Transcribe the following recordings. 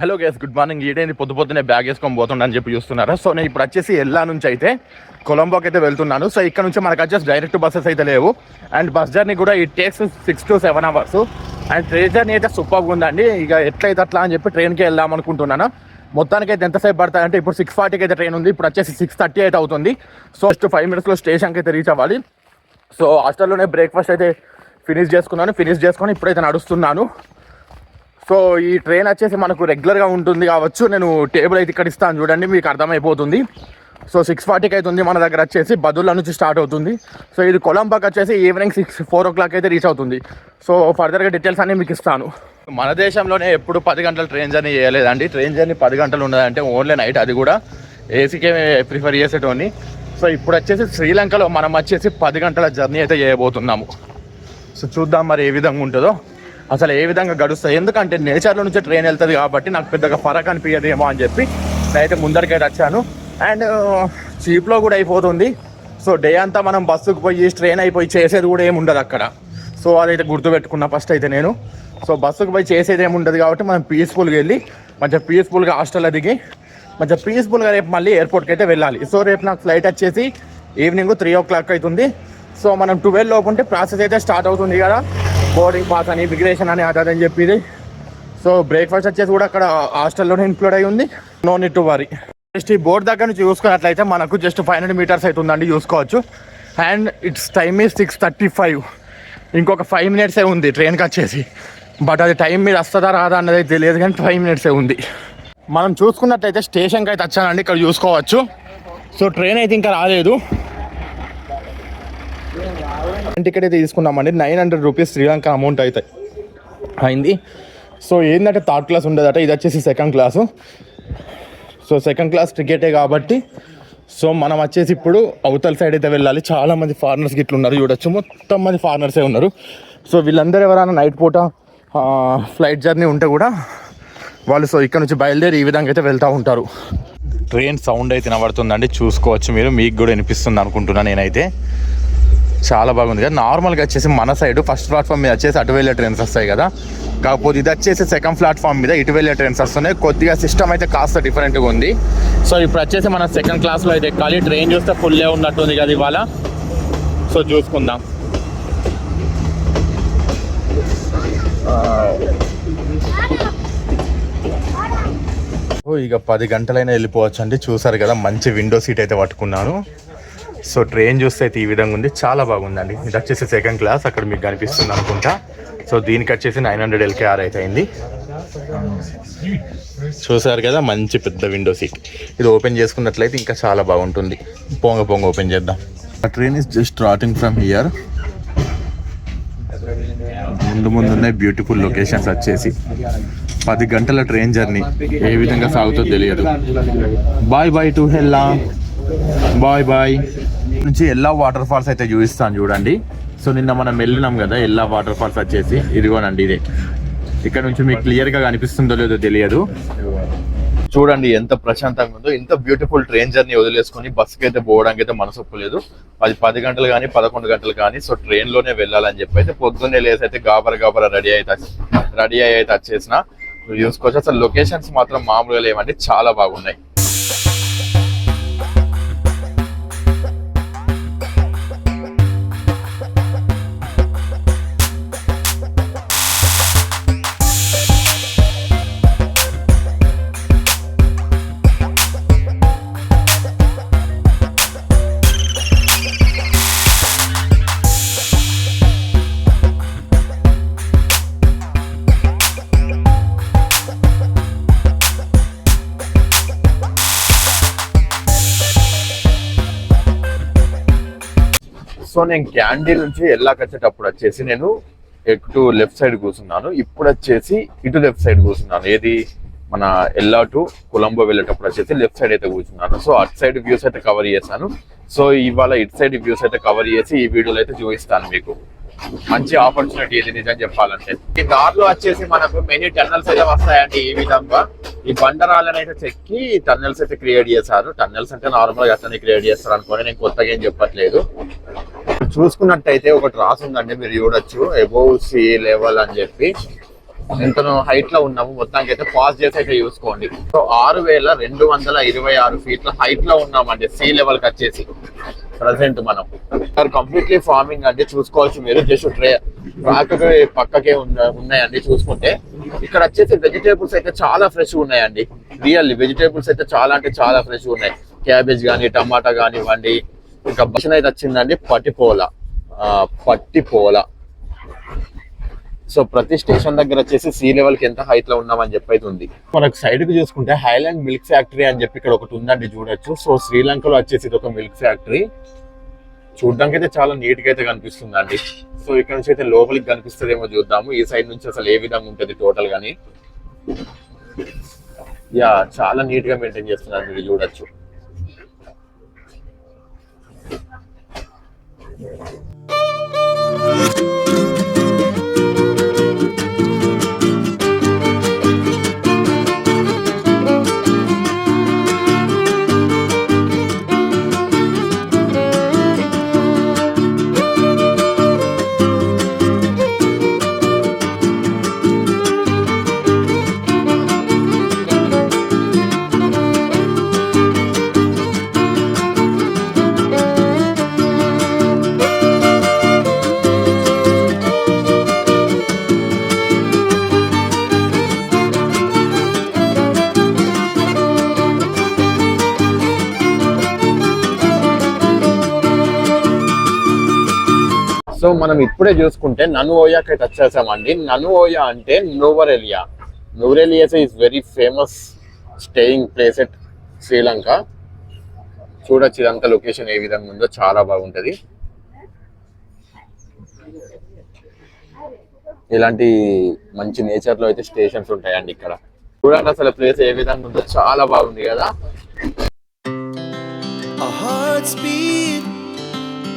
Hello guys good morning ఈడేంది? పొద్దు పొద్దునే బ్యాగ్ వేసుకొని పోతుండని చెప్పి చూస్తున్నారా? సో నేను ఇప్పుడు వచ్చేసి ఎల్లా నుంచి అయితే కొలంబోకి అయితే వెళ్తున్నాను. సో ఇక్కడ నుంచి మనకు వచ్చేసి డైరెక్ట్ బస్సెస్ అయితే లేవు. అండ్ బస్ జర్నీ కూడా ఈ takes six to seven hours and train journey అయితే సూపర్గా ఉందండి. ఇక ఎట్లయితే అట్లా అని చెప్పి ట్రైన్కి వెళ్దాం అనుకుంటున్నాను. మొత్తానికి అయితే ఎంతసేపు పడతాయి అంటే ఇప్పుడు సిక్స్ ఫార్టీకి అయితే ట్రైన్ ఉంది. ఇప్పుడు వచ్చేసి సిక్స్ థర్టీ అయితే అవుతుంది. సో ఫస్ట్ ఫైవ్ మినిట్స్లో స్టేషన్కి అయితే రీచ్ అవ్వాలి. సో హాస్టల్లోనే బ్రేక్ఫాస్ట్ అయితే ఫినిష్ చేసుకున్నాను. ఫినిష్ చేసుకొని ఇప్పుడైతే నడుస్తున్నాను. సో ఈ ట్రైన్ వచ్చేసి మనకు రెగ్యులర్గా ఉంటుంది కావచ్చు. నేను టేబుల్ అయితే ఇక్కడ ఇస్తాను చూడండి మీకు అర్థమైపోతుంది. సో సిక్స్ ఫార్టీకి అవుతుంది మన దగ్గర వచ్చేసి బదుల్లా నుంచి స్టార్ట్ అవుతుంది. సో ఇది కొలంబాకి వచ్చేసి evening six four o'clock అయితే రీచ్ అవుతుంది. సో ఫర్దర్గా డీటెయిల్స్ అన్నీ మీకు ఇస్తాను. మన దేశంలోనే ఎప్పుడు పది గంటల ట్రైన్ జర్నీ చేయలేదండి. ట్రైన్ జర్నీ పది గంటలు ఉన్నదంటే ఓన్లీ నైట్ అది కూడా. ఏసీకే ప్రిఫర్ చేసేటోని సో ఇప్పుడు వచ్చేసి శ్రీలంకలో మనం వచ్చేసి పది గంటల జర్నీ అయితే చేయబోతున్నాము. సో చూద్దాం మరి ఏ విధంగా ఉంటుందో. అసలు ఏ విధంగా గడుస్తాయి? ఎందుకంటే నేచర్లో నుంచి ట్రైన్ వెళ్తుంది కాబట్టి నాకు పెద్దగా ఫరక్ అనిపించదేమో అని చెప్పి నేనైతే ముందరికైతే వచ్చాను. అండ్ చీప్లో కూడా అయిపోతుంది. సో డే అంతా మనం బస్సుకు పోయి ట్రైన్ అయిపోయి చేసేది కూడా ఏమి ఉండదు అక్కడ. సో అదైతే గుర్తుపెట్టుకున్నా ఫస్ట్ అయితే నేను. సో బస్సుకు పోయి చేసేది ఏమి ఉండదు కాబట్టి మనం పీస్ఫుల్గా వెళ్ళి మంచిగా పీస్ఫుల్గా హాస్టల్లో దిగి మంచిగా పీస్ఫుల్గా రేపు మళ్ళీ ఎయిర్పోర్ట్కి అయితే వెళ్ళాలి. సో రేపు నాకు ఫ్లైట్ వచ్చేసి ఈవినింగ్ త్రీ ఓ క్లాక్ అవుతుంది. సో మనం ట్వెల్వ్ లోపు ఉంటే ప్రాసెస్ అయితే స్టార్ట్ అవుతుంది కదా. బోర్డింగ్ పాస్ అని ఇమిగ్రేషన్ అని అదని చెప్పి సో బ్రేక్ఫాస్ట్ వచ్చేసి కూడా అక్కడ హాస్టల్లోనే ఇంక్లూడ్ అయి ఉంది. No need to worry just ఈ బోర్డ్ దగ్గర నుంచి చూసుకున్నట్లయితే మనకు జస్ట్ ఫైవ్ హండ్రెడ్ మీటర్స్ అవుతుందండి చూసుకోవచ్చు. అండ్ ఇట్స్ టైమ్ ఈ సిక్స్ థర్టీ ఫైవ్ ఇంకొక ఫైవ్ మినిట్సే ఉంది ట్రైన్కి వచ్చేసి. బట్ అది టైం మీద వస్తుందా రాదా అన్నది తెలియదు కానీ ఫైవ్ మినిట్సే ఉంది. మనం చూసుకున్నట్టయితే స్టేషన్కి అయితే వచ్చానండి ఇక్కడ చూసుకోవచ్చు. సో ట్రైన్ అయితే ఇంకా రాలేదు. టికెట్ అయితే తీసుకున్నామండి. Nine hundred rupees Sri Lanka amount అయితే అయింది. సో ఏంటంటే థర్డ్ క్లాస్ ఉండదట. ఇది వచ్చేసి second class so second class టికెటే కాబట్టి సో మనం వచ్చేసి ఇప్పుడు అవతల సైడ్ అయితే వెళ్ళాలి. చాలా మంది ఫారినర్స్ గిట్లు ఉన్నారు చూడొచ్చు. మొత్తం మంది ఫారినర్సే ఉన్నారు. సో వీళ్ళందరూ ఎవరైనా నైట్ పూట ఫ్లైట్ జర్నీ ఉంటే కూడా వాళ్ళు సో ఇక్కడ నుంచి బయలుదేరి ఈ విధంగా అయితే వెళ్తూ ఉంటారు. ట్రైన్ సౌండ్ అయితే వినబడుతుందండి. చూసుకోవచ్చు మీరు. మీకు కూడా వినిపిస్తుంది అనుకుంటున్నాను నేనైతే. చాలా బాగుంది కదా. నార్మల్గా వచ్చేసి మన సైడ్ ఫస్ట్ ప్లాట్ఫామ్ మీద వచ్చేసి అటు వెళ్ళే ట్రైన్స్ వస్తాయి కదా. కాకపోతే ఇది వచ్చేసి సెకండ్ ప్లాట్ఫామ్ మీద ఇటు వెళ్ళే ట్రైన్స్ వస్తున్నాయి. కొద్దిగా సిస్టమ్ అయితే కాస్త డిఫరెంట్గా ఉంది. సో ఇప్పుడు వచ్చేసి మన సెకండ్ క్లాస్లో అయితే ఎక్కాలి ట్రైన్ చూస్తే ఫుల్లే ఉన్నట్టుంది కదా ఇవాళ. సో చూసుకుందాం. ఓ ఇక పది గంటలైనా వెళ్ళిపోవచ్చు అండి చూసారు కదా మంచి విండో సీట్ అయితే పట్టుకున్నాను. సో ట్రైన్ చూస్తే అయితే ఈ విధంగా ఉంది. చాలా బాగుందండి. ఇది వచ్చేసి సెకండ్ క్లాస్ అక్కడ మీకు కనిపిస్తుంది అనుకుంటా. సో దీనికి వచ్చేసి నైన్ హండ్రెడ్ ఎల్కేఆర్ అయితే అయింది. చూసారు కదా మంచి పెద్ద విండో సీట్ ఇది ఓపెన్ చేసుకున్నట్లయితే ఇంకా చాలా బాగుంటుంది. పొంగ పొంగ ఓపెన్ చేద్దాం. Train is just starting from here ముందు ముందు ఉన్నాయి బ్యూటిఫుల్ లొకేషన్స్ వచ్చేసి. పది గంటల ట్రైన్ జర్నీ ఏ విధంగా సాగుతుందో తెలియదు. Bye bye to Ella bye bye. నుంచి ఎల్లా వాటర్ ఫాల్స్ అయితే చూపిస్తాను చూడండి. సో నిన్న మనం వెళ్ళినాం కదా ఎల్లా వాటర్ ఫాల్స్ వచ్చేసి. ఇదిగోనండి ఇదే. ఇక్కడ నుంచి మీకు క్లియర్గా కనిపిస్తుందో లేదో తెలియదు. చూడండి ఎంత ప్రశాంతంగా ఉందో ఇంత బ్యూటిఫుల్ ట్రైన్ జర్నీ వదిలేసుకొని బస్సుకి అయితే పోవడానికి అయితే మనసు ఒప్పలేదు. అది పది గంటలు కానీ పదకొండు గంటలు కానీ సో ట్రైన్లోనే వెళ్ళాలని చెప్పి అయితే పొద్దున్నే లేసి అయితే గాబర గాబర రెడీ అయితే రెడీ అయ్యి అయితే వచ్చేసిన. చూసుకోవచ్చు అసలు లొకేషన్స్ మాత్రం మామూలుగా లేవండి చాలా బాగున్నాయి. సో నేను క్యాండీ నుంచి ఎల్లాకి వచ్చేటప్పుడు వచ్చేసి నేను ఎటు లెఫ్ట్ సైడ్ కూర్చున్నాను. ఇప్పుడు వచ్చేసి ఇటు లెఫ్ట్ సైడ్ కూర్చున్నాను. ఏది? మన ఎల్లా టు కొలంబో వెళ్ళేటప్పుడు వచ్చేసి లెఫ్ట్ సైడ్ అయితే కూర్చున్నాను. సో అటు సైడ్ వ్యూస్ అయితే కవర్ చేశాను. సో ఇవాళ ఇటు సైడ్ వ్యూస్ అయితే కవర్ చేసి ఈ వీడియోలో అయితే చూపిస్తాను మీకు. మంచి ఆపర్చునిటీ ఇది నిజం చెప్పాలంటే. ఈ దారిలో వచ్చేసి మనకు మెనీ టన్నల్స్ అయితే వస్తాయండి ఈ విధంగా. ఈ బండరాళ్ళని అయితే చెక్కి టన్నల్స్ అయితే క్రియేట్ చేశారు. టన్నల్స్ అంటే నార్మల్గా అట్లనే క్రియేట్ చేస్తారు అనుకోని నేను కొత్తగా ఏం చెప్పట్లేదు. చూసుకున్నట్టయితే ఒకటి రాసి ఉందండి మీరు చూడొచ్చు. అబోవ్ సీ లెవెల్ అని చెప్పి. ఎంతనో హైట్లో ఉన్నాము. మొత్తానికి అయితే పాస్ చేసి అయితే చూసుకోండి. సో ఆరు వేల రెండు వందల ఇరవై ఆరు ఫీట్ల హైట్లో ఉన్నామండి. సీ లెవెల్కి వచ్చేసి. ప్రజెంట్ మనం. కంప్లీట్లీ ఫార్మింగ్ అంటే చూసుకోవచ్చు మీరు. జస్ట్ ట్రే ట్రాక్ పక్కకే ఉన్నాయండి చూసుకుంటే. ఇక్కడ వచ్చేసి వెజిటేబుల్స్ అయితే చాలా ఫ్రెష్ ఉన్నాయండి. రియల్లీ వెజిటేబుల్స్ అయితే చాలా అంటే చాలా ఫ్రెష్ ఉన్నాయి. క్యాబేజ్ కానీ టమాటా కానివ్వండి ఇంకా బషన్ అయితే వచ్చిందండి పట్టిపోల. పట్టిపోల. సో ప్రతి స్టేషన్ దగ్గర వచ్చేసి సీ లెవెల్కి ఎంత హైట్లో ఉన్నామని చెప్పి అయితే ఉంది. మనకు సైడ్కి చూసుకుంటే హైలాండ్ మిల్క్ ఫ్యాక్టరీ అని చెప్పి ఇక్కడ ఒకటి ఉందండి చూడొచ్చు. సో శ్రీలంకలో వచ్చేసి ఇది ఒక మిల్క్ ఫ్యాక్టరీ. చూడడానికి అయితే చాలా నీట్గా అయితే కనిపిస్తుందండి. సో ఇక్కడ నుంచి అయితే లోపలికి కనిపిస్తుందేమో చూద్దాము. ఈ సైడ్ నుంచి అసలు ఏ విధంగా ఉంటుంది టోటల్ గానీ. యా చాలా నీట్గా మెయింటైన్ చేస్తున్నారు మీరు చూడొచ్చు. మనం ఇప్పుడే చూసుకుంటే ననుఓయాకి అయితే వచ్చేసామండి ననుఓయా అంటే Nuwara Eliya. నోవరెలియాస్ is very famous staying place at Sri Lanka చూడొచ్చు ఇదంతా లొకేషన్ ఏ విధంగా ఉందో చాలా బాగుంటది. ఇలాంటి మంచి నేచర్లో అయితే స్టేషన్స్ ఉంటాయండి ఇక్కడ. చూడండి అసలు ప్లేస్ ఏ విధంగా ఉందో చాలా బాగుంది కదా.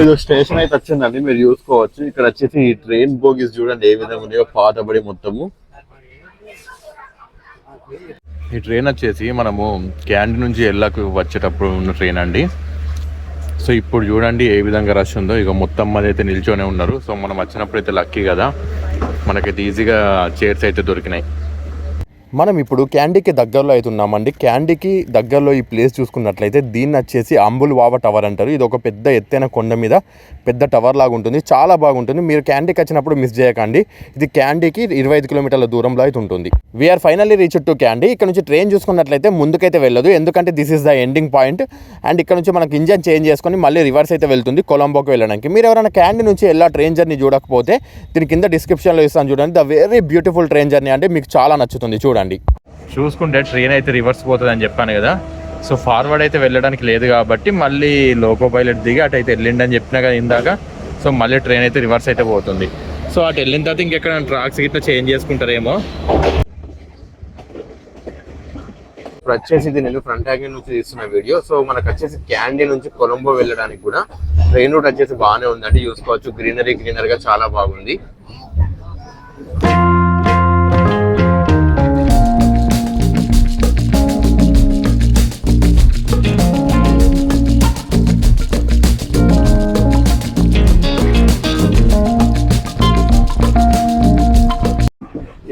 ఇది స్టేషన్ అయితే వచ్చిందండి మీరు చూసుకోవచ్చు. ఇక్కడ వచ్చేసి ఈ ట్రైన్ బోగీస్ చూడండి ఏ విధంగా ఉన్నాయో పాతబడి మొత్తము. ఈ ట్రైన్ వచ్చేసి మనము క్యాండీ నుంచి ఎల్లకు వచ్చేటప్పుడు ఉన్న ట్రైన్ అండి. సో ఇప్పుడు చూడండి ఏ విధంగా రష్ ఉందో. ఇక మొత్తం మంది అయితే నిల్చొనే ఉన్నారు. సో మనం వచ్చినప్పుడు అయితే లక్కీ కదా. మనకైతే ఈజీగా చైర్స్ అయితే దొరికినాయి. మనం ఇప్పుడు క్యాండీకి దగ్గరలో అయితే ఉన్నామండి. క్యాండీకి దగ్గరలో ఈ ప్లేస్ చూసుకున్నట్లయితే దీన్ని వచ్చేసి అంబుల్ వావ టవర్ అంటారు. ఇది ఒక పెద్ద ఎత్తైన కొండ మీద పెద్ద టవర్ లాగా ఉంటుంది. చాలా బాగుంటుంది. మీరు క్యాండీకి వచ్చినప్పుడు మిస్ చేయకండి. ఇది క్యాండీకి ఇరవై ఐదు కిలోమీటర్ల దూరంలో అయితే ఉంటుంది. We're finally reach to Kandy ఇక్కడ నుంచి ట్రైన్ చూసుకున్నట్లయితే ముందుకైతే వెళ్ళదు. ఎందుకంటే this is the ending point and ఇక్కడ నుంచి మనకి ఇంజన్ చేంజ్ చేసుకొని మళ్ళీ రివర్స్ అయితే వెళ్తుంది. కొలంబోకి వెళ్ళడానికి. మీరు ఎవరైనా క్యాండీ నుంచి ఎలా ట్రైన్ జర్నీ చూడకపోతే దీని కింద డిస్క్రిప్షన్లో ఇస్తాను చూడండి. The very beautiful train journey అంటే మీకు చాలా నచ్చుతుంది చూడండి. చూసుకుంటే ట్రైన్ అయితే రివర్స్ పోతుంది అని చెప్పాను కదా. సో ఫార్వర్డ్ అయితే వెళ్ళడానికి లేదు కాబట్టి మళ్ళీ లోకో పైలట్ దిగి అటు అయితే వెళ్ళిండి చెప్పినా కదా ఇందాక. సో మళ్ళీ ట్రైన్ అయితే రివర్స్ అయితే పోతుంది. సో అటు వెళ్ళిన తర్వాత ఇంకెక్కడ ట్రాక్స్ గిట్లా చేంజ్ చేసుకుంటారేమో. ఇప్పుడు వచ్చేసి ఇది నేను ఫ్రంట్ యాంగిల్ నుంచి తీస్తున్న వీడియో సో మనకు వచ్చేసి క్యాండీ నుంచి కొలంబో వెళ్ళడానికి కూడా ట్రైన్ రూట్ వచ్చేసి బాగానే ఉందండి. చూసుకోవచ్చు గ్రీనరీ గ్రీనరీ గా చాలా బాగుంది.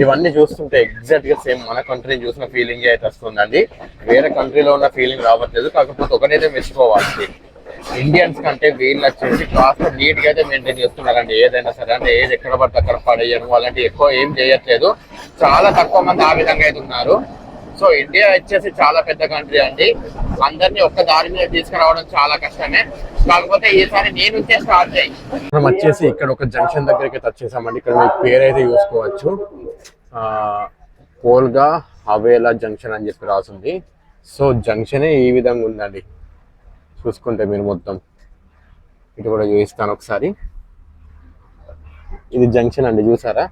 ఇవన్నీ చూస్తుంటే ఎగ్జాక్ట్గా సేమ్ మన కంట్రీని చూసిన ఫీలింగ్ అయితే వస్తుందండి. వేరే కంట్రీలో ఉన్న ఫీలింగ్ రావట్లేదు. కాకపోతే ఒకటైతే మెచ్చుకోవాలి ఇండియన్స్ కంటే వీళ్ళు వచ్చేసి కాస్త నీట్గా అయితే మెయింటైన్ చేస్తున్నారండి. ఏదైనా సరే అంటే ఏది ఎక్కడ పడితే అక్కడ పడేయడం అలాంటి ఎక్కువ ఏం చేయట్లేదు. చాలా తక్కువ మంది ఆ విధంగా అయితే ఉన్నారు. సో ఇండియా వచ్చేసి చాలా పెద్ద కంట్రీ అండి. అందరినీ ఒక్క దారి మీద తీసుకురావడం చాలా కష్టమే. కాకపోతే ఈసారి నేను నుంచే స్టార్ట్ అయ్యి మనం వచ్చేసి ఇక్కడ ఒక జంక్షన్ దగ్గరికి అయితే వచ్చేసామండి ఇక్కడ మీ పేరు అయితే చూసుకోవచ్చు పోల్గా హవేలా జంక్షన్ అని చెప్పి రాసింది. సో జంక్షన్ ఈ విధంగా ఉందండి. చూసుకుంటే మీరు మొత్తం. ఇటు కూడా చూపిస్తాను ఒకసారి. ఇది జంక్షన్ అండి చూసారా?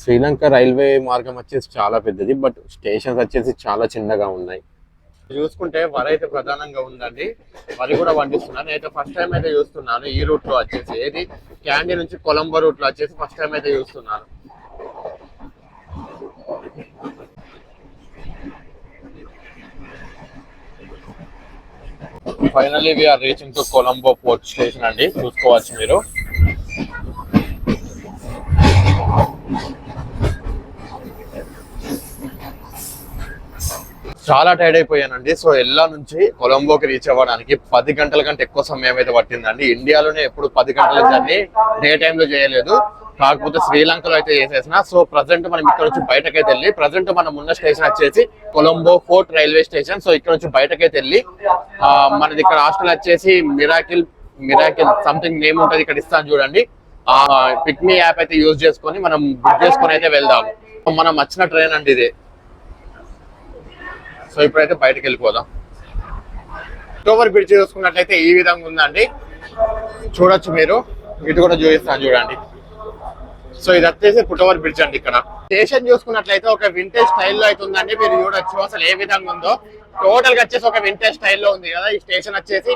శ్రీలంక రైల్వే మార్గం వచ్చేసి చాలా పెద్దది బట్ స్టేషన్స్ వచ్చేసి చాలా చిన్నగా ఉన్నాయి. చూసుకుంటే వరి అయితే ప్రధానంగా ఉందండి. వరి కూడా పండిస్తున్నాను అయితే ఫస్ట్ టైం అయితే చూస్తున్నాను ఈ రూట్లో వచ్చేసి. ఏది? క్యాండీ నుంచి కొలంబో రూట్లో వచ్చేసి ఫస్ట్ టైం అయితే చూస్తున్నాను. Finally we're reaching to Colombo port station అండి. చూసుకోవచ్చు మీరు. చాలా టైర్డ్ అయిపోయానండి. సో ఎల్లా నుంచి కొలంబోకి రీచ్ అవ్వడానికి పది గంటల కంటే ఎక్కువ సమయం అయితే పట్టిందండి. ఇండియాలోనే ఎప్పుడు పది గంటల జర్నీ డే టైంలో లో చేయలేదు. కాకపోతే శ్రీలంకలో అయితే చేసేసిన. సో ప్రజెంట్ మనం ఇక్కడ నుంచి బయటకైతే వెళ్ళి ప్రజెంట్ మనం ఉన్న స్టేషన్ వచ్చేసి Colombo fort railway station. So ఇక్కడ నుంచి బయటకైతే వెళ్ళి మనది ఇక్కడ హాస్టల్ వచ్చేసి మిరాకిల్ మిరాకిల్ సంథింగ్ నేమ్ ఉంటుంది. ఇక్కడ ఇస్తాను చూడండి. ఆ పిక్మీ యాప్ అయితే యూజ్ చేసుకొని మనం బుక్ చేసుకొని అయితే వెళ్దాం. మనం వచ్చిన ట్రైన్ అండి ఇదే. సో ఇప్పుడైతే బయటకు వెళ్ళిపోదాం. అక్టోబర్ బ్రిడ్జ్ చూసుకున్నట్లయితే ఈ విధంగా ఉందండి. చూడొచ్చు మీరు. ఇటు కూడా చూపిస్తాను చూడండి. సో ఇది వచ్చేసి పుట్టవర్ బ్రిడ్జ్ అండి ఇక్కడ. స్టేషన్ చూసుకున్నట్లయితే ఒక వింటేజ్ స్టైల్లో అయితే ఉందండి. మీరు చూడొచ్చు అసలు ఏ విధంగా ఉందో. టోటల్గా వచ్చేసి ఒక వింటేజ్ స్టైల్లో ఉంది కదా ఈ స్టేషన్ వచ్చేసి.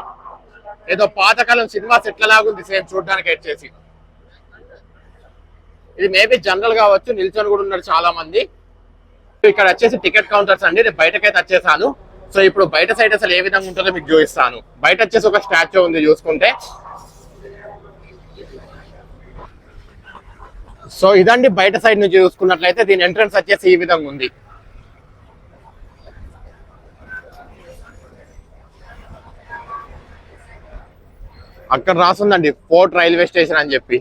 ఏదో పాతకాలం సినిమా సెట్ల లాగా ఉంది సేమ్ చూడడానికి వచ్చేసి. ఇది మేబీ జనరల్ కావచ్చు. నిల్చొని కూడా ఉన్నారు చాలా మంది ఇక్కడ వచ్చేసి టికెట్ కౌంటర్స్ అండి. నేను బయటకైతే వచ్చేసాను. సో ఇప్పుడు బయట సైడ్ అసలు ఏ విధంగా ఉంటుందో మీకు చూపిస్తాను. బయట వచ్చేసి ఒక స్టాచ్యూ ఉంది చూసుకుంటే. సో ఇదండి బయట సైడ్ నుంచి చూసుకున్నట్లయితే దీని ఎంట్రన్స్ వచ్చేసి ఈ విధంగా ఉంది. అక్కడ రాసుందండి ఫోర్ట్ రైల్వే స్టేషన్ అని చెప్పి.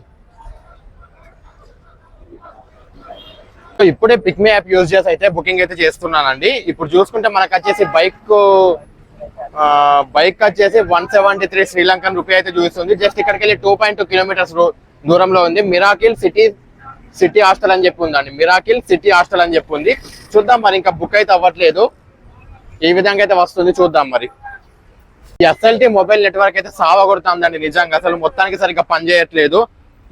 ఇప్పుడే పిక్మే యాప్ యూజ్ చేసి అయితే బుకింగ్ అయితే చేస్తున్నానండి. ఇప్పుడు చూసుకుంటే మనకు వచ్చేసి బైక్ బైక్ వచ్చేసి one seventy three Sri Lankan rupee అయితే చూస్తుంది జస్ట్ ఇక్కడికి వెళ్ళి టూ పాయింట్ టూ కిలోమీటర్స్ దూరంలో ఉంది. మిరాకిల్ సిటీ సిటీ హాస్టల్ అని చెప్పి ఉందండి. మిరాకిల్ సిటీ హాస్టల్ అని చెప్పి ఉంది. చూద్దాం మరి ఇంకా బుక్ అయితే అవ్వట్లేదు. ఈ విధంగా అయితే వస్తుంది చూద్దాం మరి. ఎస్ఎల్టీ మొబైల్ నెట్వర్క్ అయితే సావగొడుతుందండి నిజంగా. అసలు మొత్తానికి సరిగ్గా పనిచేయట్లేదు.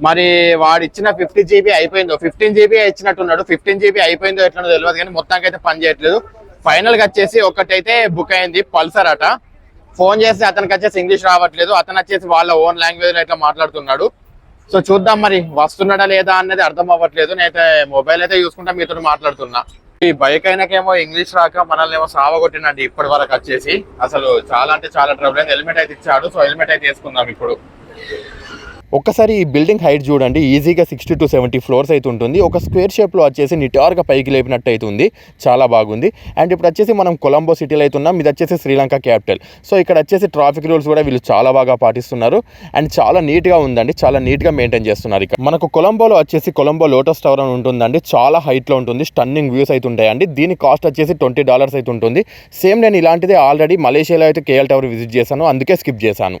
మరి వాడు ఇచ్చిన ఫిఫ్టీ జీబీ అయిపోయిందో ఫిఫ్టీన్ జీబీ ఇచ్చినట్టున్నాడు ఫిఫ్టీన్ జీబీ అయిపోయిందో ఎట్లా తెలియదు కానీ మొత్తానికి అయితే పని చేయట్లేదు. ఫైనల్గా వచ్చేసి ఒకటైతే బుక్ అయింది పల్సర్ అట. ఫోన్ చేసి అతనికి వచ్చేసి ఇంగ్లీష్ రావట్లేదు అతను వచ్చేసి వాళ్ళ ఓన్ లాంగ్వేజ్లో ఇట్లా మాట్లాడుతున్నాడు. సో చూద్దాం మరి వస్తున్నాడా లేదా అనేది అర్థం అవ్వట్లేదు. నేనైతే మొబైల్ అయితే చూసుకుంటా మీతో మాట్లాడుతున్నా. ఈ బైక్ అయినాకేమో ఇంగ్లీష్ రాక మనల్ని ఏమో సావగొట్టినండి ఇప్పటి వరకు వచ్చేసి. అసలు చాలా అంటే చాలా ట్రబుల్ అయింది హెల్మెట్ అయితే ఇచ్చాడు సో హెల్మెట్ అయితే వేసుకుందాం ఇప్పుడు. ఒక్కసారి ఈ బిల్డింగ్ హైట్ చూడండి ఈజీగా సిక్స్టీ టు సెవెంటీ ఫ్లోర్స్ అయితే ఉంటుంది. ఒక స్క్వేర్ షేప్లో వచ్చేసి నిటార్గా పైకి లేపినట్టు అయితే ఉంది. చాలా బాగుంది. అండ్ ఇప్పుడు వచ్చేసి మనం కొలంబో సిటీలో అయితే ఉన్నాం. ఇది వచ్చేసి శ్రీలంక క్యాపిటల్. సో ఇక్కడ వచ్చేసి ట్రాఫిక్ రూల్స్ కూడా వీళ్ళు చాలా బాగా పాటిస్తున్నారు. అండ్ చాలా నీట్గా ఉందండి. చాలా నీట్గా మెయింటైన్ చేస్తున్నారు ఇక్కడ. మనకు కొలంబోలో వచ్చేసి కొలంబో లోటస్ టవర్ అని ఉంటుందండి. చాలా హైట్లో ఉంటుంది. స్టన్నింగ్ వ్యూస్ అయితే ఉంటాయండి. దీని కాస్ట్ వచ్చేసి ట్వంటీ డాలర్స్ అయితే ఉంటుంది. సేమ్ నేను ఇలాంటిది ఆల్రెడీ మలేషియాలో అయితే కేఎల్ టవర్ విజిట్ చేశాను. అందుకే స్కిప్ చేశాను.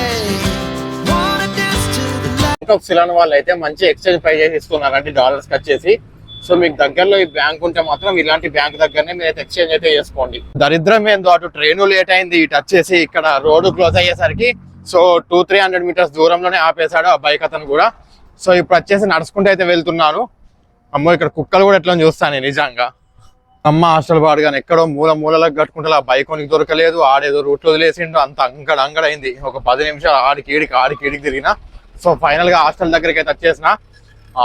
of Ceylon వాళ్ళు అయితే మంచి ఎక్స్చేంజ్ పై చేసి ఇస్తున్నారండి డాలర్స్కి వచ్చేసి సో మీకు దగ్గరలో ఈ బ్యాంక్ ఉంటే మాత్రం ఇలాంటి బ్యాంక్ దగ్గరనే మీరు అయితే ఎక్స్చేంజ్ అయితే చేసుకోండి. దరిద్రం ఏందో అటు ట్రైన్ లేట్ అయింది ఇటు వచ్చేసి ఇక్కడ రోడ్డు క్లోజ్ అయ్యేసరికి so two three hundred meters దూరంలోనే ఆపేశాడు ఆ బైక్ అతను కూడా. సో ఇప్పుడు వచ్చేసి నడుచుకుంటూ అయితే వెళ్తున్నాను. అమ్మో ఇక్కడ కుక్కలు కూడా ఎట్లా చూస్తాను నేను నిజంగా. అమ్మ హాస్టల్ పాడు కానీ ఎక్కడో మూల మూలలకు కట్టుకుంటే ఆ బైక్ కొనికి దొరకలేదు ఆడేదో రూట్లో వదిలేసిండు అంత అంగడ అంగడైంది ఒక పది నిమిషాలు ఆడికి ఈడికి ఆడికి ఈడికి తిరిగిన సో ఫైనల్గా హాస్టల్ దగ్గరికి అయితే వచ్చేసిన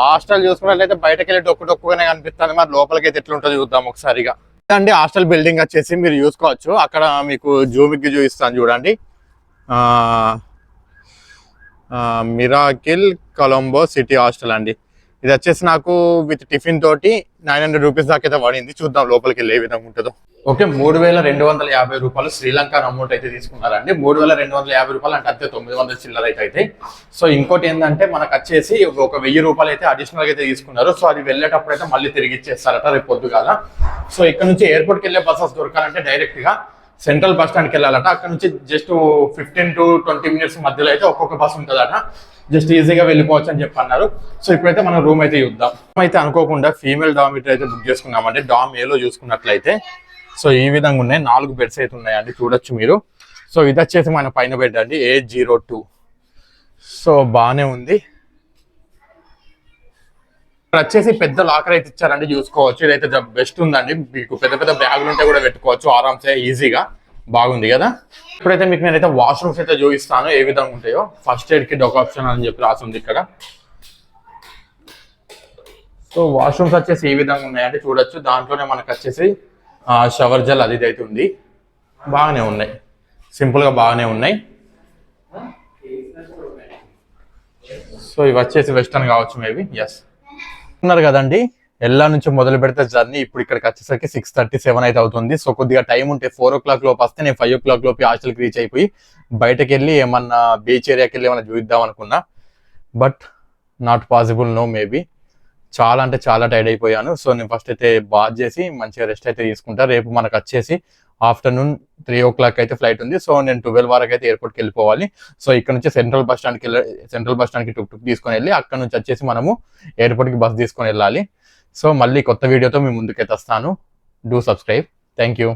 హాస్టల్ చూసుకున్నట్లయితే బయటకి వెళ్ళి డొక్కు డొక్కుగానే కనిపిస్తుంది. మరి లోపలికి అయితే ఎట్లుంటుందో చూద్దాం ఒకసారిగా అండి హాస్టల్ బిల్డింగ్ వచ్చేసి మీరు చూసుకోవచ్చు. అక్కడ మీకు జూమికి చూపిస్తాను చూడండి. మిరాకిల్ కొలంబో సిటీ హాస్టల్ అండి. ఇది వచ్చేసి నాకు విత్ టిఫిన్ తోటి నైన్ హండ్రెడ్ రూపీస్ దాకా అయితే పడింది. చూద్దాం లోపలికి వెళ్ళే ఏ విధంగా ఉంటుందో. ఓకే మూడు వేల రెండు వందల యాభై రూపాయలు శ్రీలంక అమౌంట్ అయితే తీసుకున్నారండి. మూడు వేల రెండు వందల యాభై రూపాయలు అంటే అంతే తొమ్మిది వందల చిల్లర అయితే అయితే. సో ఇంకోటి ఏంటంటే మనకు వచ్చేసి ఒక వెయ్యి రూపాయలు అయితే అడిషనల్ అయితే తీసుకున్నారు. సో అది వెళ్ళేటప్పుడు అయితే మళ్ళీ తిరిగి ఇచ్చేస్తారట రేపు పొద్దుగాల. సో ఇక్కడ నుంచి ఎయిర్పోర్ట్కి వెళ్ళే బస్సెస్ దొరకాలంటే డైరెక్ట్గా సెంట్రల్ బస్ స్టాండ్కి వెళ్ళాలట. అక్కడ నుంచి just fifteen to twenty minutes మధ్యలో అయితే ఒక్కొక్క బస్ ఉంటుందట. జస్ట్ ఈజీగా వెళ్ళిపోవచ్చు అని చెప్పి అన్నారు సో ఇప్పుడైతే మనం రూమ్ అయితే చూద్దాం. అయితే అనుకోకుండా ఫీమేల్ డామిటర్ అయితే బుక్ చేసుకున్నామంటే డామ్ ఏలో చూసుకున్నట్లయితే. సో ఈ విధంగా ఉన్నాయి. నాలుగు బెడ్స్ అయితే ఉన్నాయండి. చూడొచ్చు మీరు. సో ఇది వచ్చేసి మన పైన బెడ్ అండి. ఏ జీరో టూ సో బాగానే ఉంది. ఇక్కడ వచ్చేసి పెద్ద లాకర్ అయితే ఇచ్చారండి చూసుకోవచ్చు. ఇదైతే బెస్ట్ ఉందండి. మీకు పెద్ద పెద్ద బ్యాగులు ఉంటే కూడా పెట్టుకోవచ్చు. ఆరామ్సే ఈజీగా బాగుంది కదా? ఇప్పుడైతే మీకు నేనైతే వాష్రూమ్స్ అయితే చూపిస్తాను. ఏ విధంగా ఉంటాయో. ఫస్ట్ ఎయిడ్కి ఒక ఆప్షన్ అని చెప్పి రాసి ఉంది ఇక్కడ. సో వాష్రూమ్స్ వచ్చేసి ఏ విధంగా ఉన్నాయంటే చూడొచ్చు. దాంట్లోనే మనకు వచ్చేసి షవర్ జెల్ అది ఇది అయితే ఉంది. బాగానే ఉన్నాయి. సింపుల్గా బాగానే ఉన్నాయి. సో ఇవి వచ్చేసి వెస్టర్న్ కావచ్చు మేబీ. ఎస్ ఉన్నారు కదండి. ఎల్లా నుంచి మొదలు పెడితే జర్నీ ఇప్పుడు ఇక్కడికి వచ్చేసరికి సిక్స్ థర్టీ సెవెన్ అయితే అవుతుంది. సో కొద్దిగా టైం ఉంటే ఫోర్ ఓ క్లాక్ లోపు వస్తే నేను ఫైవ్ ఓ క్లాక్ లోపు హాస్టల్కి రీచ్ అయిపోయి బయటకు వెళ్ళి ఏమన్నా బీచ్ ఏరియాకి వెళ్ళి ఏమన్నా చూద్దాం అనుకున్నా. But not possible no maybe చాలా అంటే చాలా టైర్డ్ అయిపోయాను. సో నేను ఫస్ట్ అయితే బాత్ చేసి మంచిగా రెస్ట్ అయితే తీసుకుంటా. రేపు మనకు వచ్చేసి ఆఫ్టర్నూన్ త్రీ ఓ క్లాక్ అయితే ఫ్లైట్ ఉంది. సో నేను ట్వెల్వ్ వరకు అయితే ఎయిర్పోర్ట్కి వెళ్ళిపోవాలి. సో ఇక్కడ నుంచి సెంట్రల్ బస్ స్టాండ్కి వెళ్ళి సెంట్రల్ బస్ స్టాండ్కి టుక్ టుక్ తీసుకొని వెళ్ళి అక్కడ నుంచి వచ్చేసి మనము ఎయిర్పోర్ట్కి బస్ తీసుకొని వెళ్ళాలి. సో మళ్ళీ కొత్త వీడియోతో మీ ముందుకైతే వస్తాను. Do subscribe thank you